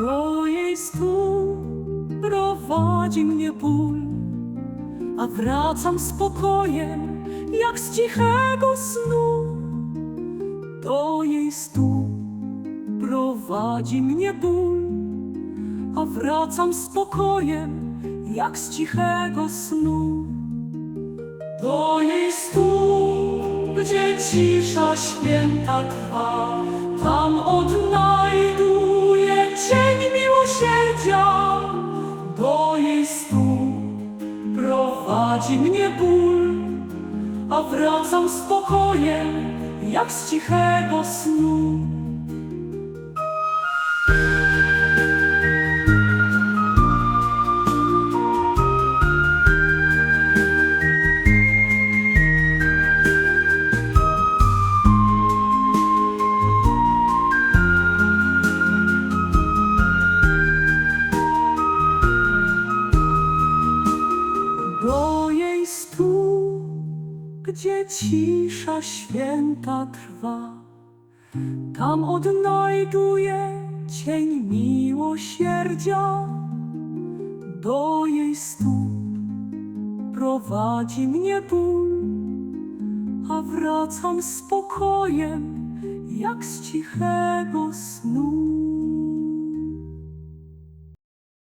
Do jej stóp prowadzi mnie ból, a wracam spokojem, jak z cichego snu. Do jej stóp prowadzi mnie ból, a wracam spokojem, jak z cichego snu. Do jej stóp, gdzie cisza święta trwa, tam odnajduję miłosierdzia. Do jej stóp prowadzi mnie ból, a wracam spokojem, jak z cichego snu. Gdzie cisza święta trwa, tam odnajduję cień miłosierdzia. Do jej stóp prowadzi mnie ból, a wracam spokojem, jak z cichego snu.